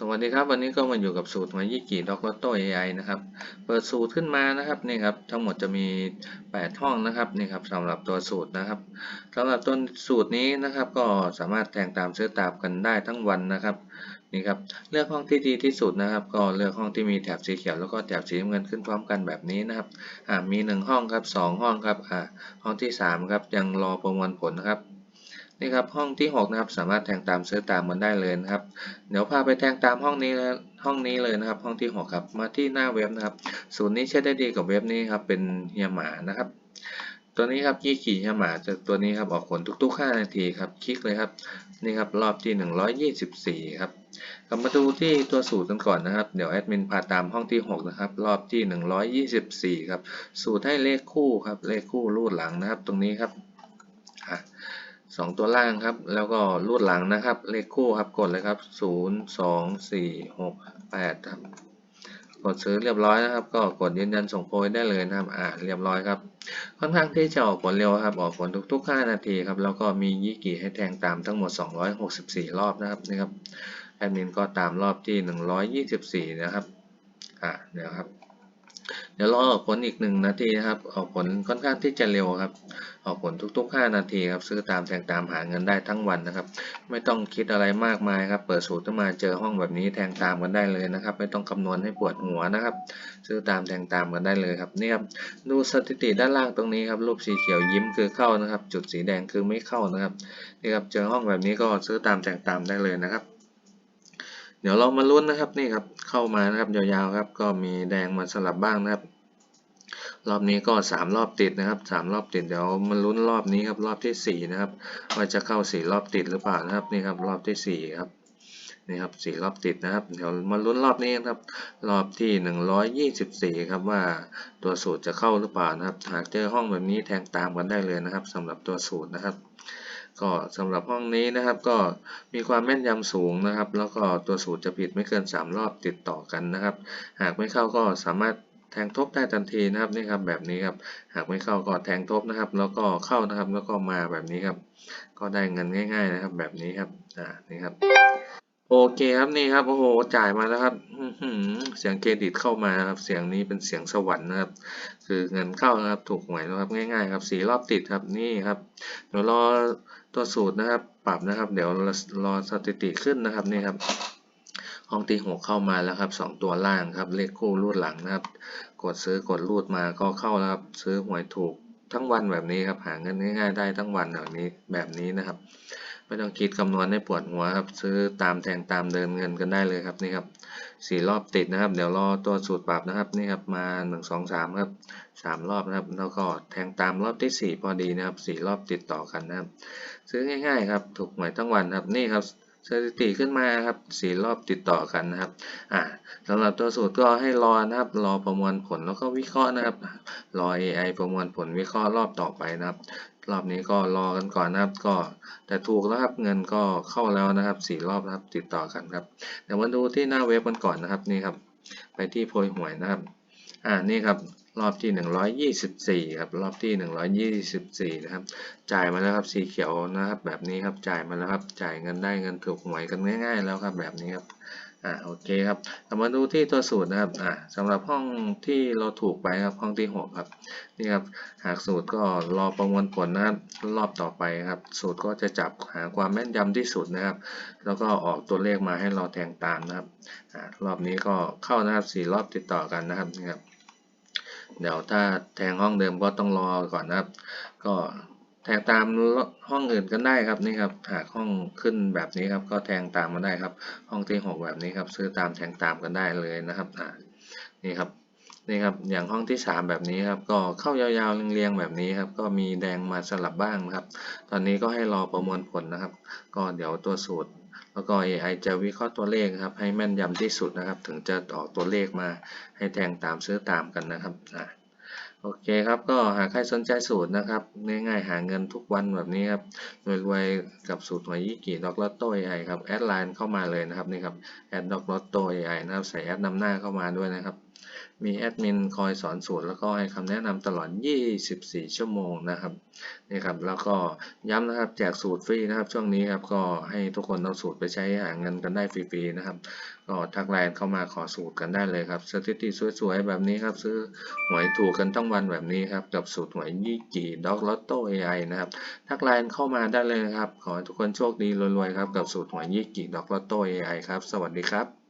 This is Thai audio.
สวัสดีครับ วันนี้ก็มาอยู่กับสูตรหวยยี่กี่ด็อกลอตโต้ AI นะครับ เปิดสูตรขึ้นมานะครับนี่ครับทั้งหมดจะมี 8 ห้องนะครับนี่ครับสำหรับตัวสูตรนะครับสำหรับต้นสูตรนี้นะครับ ก็สามารถแทงตามซื้อตามกันได้ทั้งวันนะครับนี่ครับเลือกห้องที่ดีที่สุดนะครับ ก็เลือกห้องที่มีแถบสีเขียวแล้วก็แถบสีน้ำเงินขึ้นพร้อมกันแบบนี้นะครับอ่ามี 1 ห้องครับ 2 ห้องครับอ่าห้องที่ 3 ครับยังรอประมวลผลนะครับ นี่ครับห้องที่ 6 นะครับ สามารถแทงตามเซื้อตามมันได้เลยนะครับ เดี๋ยวพาไปแทงตามห้องนี้เลยห้องนี้เลยนะครับ ห้องที่ 6 ครับ มาที่หน้าเว็บนะครับ ศูนย์นี้ใช้ได้ดีกับเว็บนี้ครับ เป็นเฮียหมานะครับ ตัวนี้ครับยี่ขี่เฮียหมาจะตัวนี้ครับออกผลทุกๆ 5 นาทีครับ คลิกเลยครับ นี่ครับรอบที่ 124 ครับ กลับมาดูที่ตัวสูตรกันก่อนนะครับ เดี๋ยวแอดมินพาตามห้องที่ 6 นะครับ รอบที่ 124 ครับ สูตรให้เลขคู่ครับ เลขคู่รูดหลังนะครับ ตรงนี้ครับอะ สองตัวล่างครับ แล้วก็รูดหลังนะครับ เลขคู่ครับ กดเลยครับศูนย์สองสี่หกแปดครับ กดซื้อเรียบร้อยนะครับ ก็กดยืนยันส่งโพยได้เลยนะครับ อ่า เรียบร้อยครับ ค่อนข้างที่จะออกผลเร็วครับ ออกผลทุกๆ 5 นาทีครับ แล้วก็มียี่กี่ให้แทงตามทั้งหมด 264 รอบนะครับนี่ครับ แอดมินก็ตามรอบที่ 124 นะครับ อ่าเดี๋ยวครับ เดี๋ยวรอออกผลอีกหนึ่งนาทีนะครับ ออกผลค่อนข้างที่จะเร็วครับ ออกผลทุกๆ 5 นาทีครับ ซื้อตามแทงตามหาเงินได้ทั้งวันนะครับ ไม่ต้องคิดอะไรมากมายครับ เปิดสูตรขึ้นมาเจอห้องแบบนี้แทงตามกันได้เลยนะครับ ไม่ต้องคำนวณให้ปวดหัวนะครับ ซื้อตามแทงตามกันได้เลยครับนี่ครับ ดูสถิติด้านล่างตรงนี้ครับ รูปสีเขียวยิ้มคือเข้านะครับ จุดสีแดงคือไม่เข้านะครับ นี่ครับ เจอห้องแบบนี้ก็ซื้อตามแทงตามได้เลยนะครับ เดี๋ยวเรามาลุ้นนะครับนี่ครับเข้ามานะครับยาวๆครับ ก็มีแดงมาสลับบ้างนะครับ รอบนี้ก็สามรอบติดนะครับสามรอบติดเดี๋ยวมาลุ้นรอบนี้ครับรอบที่สี่นะครับว่าจะเข้าสี่รอบติดหรือเปล่านะครับนี่ครับรอบที่สี่ครับ นี่ครับสี่รอบติดนะครับ เดี๋ยวมาลุ้นรอบนี้นะครับ รอบที่หนึ่งร้อยยี่สิบสี่ครับว่าตัวสูตรจะเข้าหรือเปล่านะครับ หากเจอห้องแบบนี้แทงตามกันได้เลยนะครับสำหรับตัวสูตรนะครับ ก็สำหรับห้องนี้นะครับ ก็มีความแม่นยำสูงนะครับ แล้วก็ตัวสูตรจะผิดไม่เกิน 3 รอบติดต่อกันนะครับ หากไม่เข้าก็สามารถแทงทบได้ทันทีนะครับนี่ครับแบบนี้ครับ หากไม่เข้าก็แทงทบนะครับ แล้วก็เข้านะครับแล้วก็มาแบบนี้ครับ ก็ได้เงินง่าย ๆนะครับ แบบนี้ครับอ่านี่ครับ โอเคครับนี่ครับโอ้โหจ่ายมาแล้วครับอืเสียงเครดิตเข้ามาครับ เสียงนี้เป็นเสียงสวรรค์นะครับ คือเงินเข้านะครับ ถูกหวยนะครับง่ายๆครับสี่รอบติดครับนี่ครับเดี๋ยวรอตัวสูตรนะครับ ปรับนะครับ เดี๋ยวรอสถิติขึ้นนะครับนี่ครับห้องที่หกเข้ามาแล้วครับสองตัวล่างครับ เลขคู่รูดหลังนะครับ กดซื้อกดรูดมาก็เข้าแล้วครับ ซื้อหวยถูกทั้งวันแบบนี้ครับ หาเงินง่ายๆได้ทั้งวันแบบนี้แบบนี้นะครับ ไม่ต้องคิดคำนวณให้ปวดหัวครับ ซื้อตามแทงตามเดินเงินกันได้เลยครับนี่ครับสี่รอบติดนะครับ เดี๋ยวรอตัวสูตรปรับนะครับนี่ครับมาหนึ่งสองสามครับสามรอบนะครับ แล้วก็แทงตามรอบที่สี่พอดีนะครับสี่รอบติดต่อกันนะครับ ซื้อง่าย ๆ ครับ ถูกหวยทั้งวันครับนี่ครับ สถิติขึ้นมาครับสี่รอบติดต่อกันนะครับอ่าสำหรับตัวสูตรก็ให้รอนะครับรอประมวลผลแล้วก็วิเคราะห์นะครับ รอ AI ประมวลผลวิเคราะห์รอบต่อไปนะครับ รอบนี้ก็รอกันก่อนนะครับ ก็แต่ถูกแล้วครับเงินก็เข้าแล้วนะครับสี่รอบนะครับติดต่อกันครับเดี๋ยวมาดูที่หน้าเว็บกันก่อนนะครับนี่ครับ ไปที่โพยหวยนะครับ อ่านี่ครับรอบที่ 124ครับรอบที่ 124นะครับจ่ายมาแล้วครับสีเขียวนะครับแบบนี้ครับจ่ายมาแล้วครับจ่ายเงินได้เงินถูกหวยกันง่ายๆแล้วครับแบบนี้ครับ อ่าโอเคครับเรามาดูที่ตัวสูตรนะครับอ่าสำหรับห้องที่เราถูกไปครับห้องที่6ครับนี่ครับหากสูตรก็รอประมวลผลนะครับรอบต่อไปครับ สูตรก็จะจับหาความแม่นยำที่สุดนะครับ แล้วก็ออกตัวเลขมาให้เราแทงตามนะครับอ่ารอบนี้ก็เข้านะครับสี่รอบติดต่อกันนะครับนี่ครับเดี๋ยวถ้าแทงห้องเดิมก็ต้องรอก่อนนะครับ ก็ แทงตามห้องอื่นกันได้ครับนี่ครับหากห้องขึ้นแบบนี้ครับก็แทงตามมาได้ครับ ห้องที่หกแบบนี้ครับซื้อตามแทงตามกันได้เลยนะครับนี่ครับนี่ครับอย่างห้องที่สามแบบนี้ครับก็เข้ายาวๆเรียงๆแบบนี้ครับก็มีแดงมาสลับบ้างนะครับ ตอนนี้ก็ให้รอประมวลผลนะครับ ก็เดี๋ยวตัวสูตร แล้วก็ AI จะวิเคราะห์ตัวเลขครับให้แม่นยำที่สุดนะครับ ถึงจะออกตัวเลขมาให้แทงตามซื้อตามกันนะครับอ่า โอเคครับก็หากใครสนใจสูตรนะครับง่ายๆหาเงินทุกวันแบบนี้ครับรวยๆกับสูตรหวยยี่กี่ดอกลอตโต้ AI ครับแอดไลน์เข้ามาเลยนะครับนี่ครับแอดดอกลอตโต้ AI นะครับใส่แอดนำหน้าเข้ามาด้วยนะครับ มีแอดมินคอยสอนสูตรแล้วก็ให้คำแนะนำตลอด 24 ชั่วโมงนะครับนี่ครับแล้วก็ย้ำนะครับแจกสูตรฟรีนะครับ ช่วงนี้ครับก็ให้ทุกคนเอาสูตรไปใช้หาเงินกันได้ฟรีๆนะครับก็ทักไลน์เข้ามาขอสูตรกันได้เลยครับสถิติสวยๆแบบนี้ครับซื้อหวยถูกกันทั้งวันแบบนี้ครับ กับสูตรหวยยี่กี่ด็อกลอตโต้เอไอนะครับทักไลน์เข้ามาได้เลยนะครับ ขอทุกคนโชคดีรวยๆครับ กับสูตรหวยยี่กี่ด็อกลอตโต้เอไอครับ สวัสดีครับ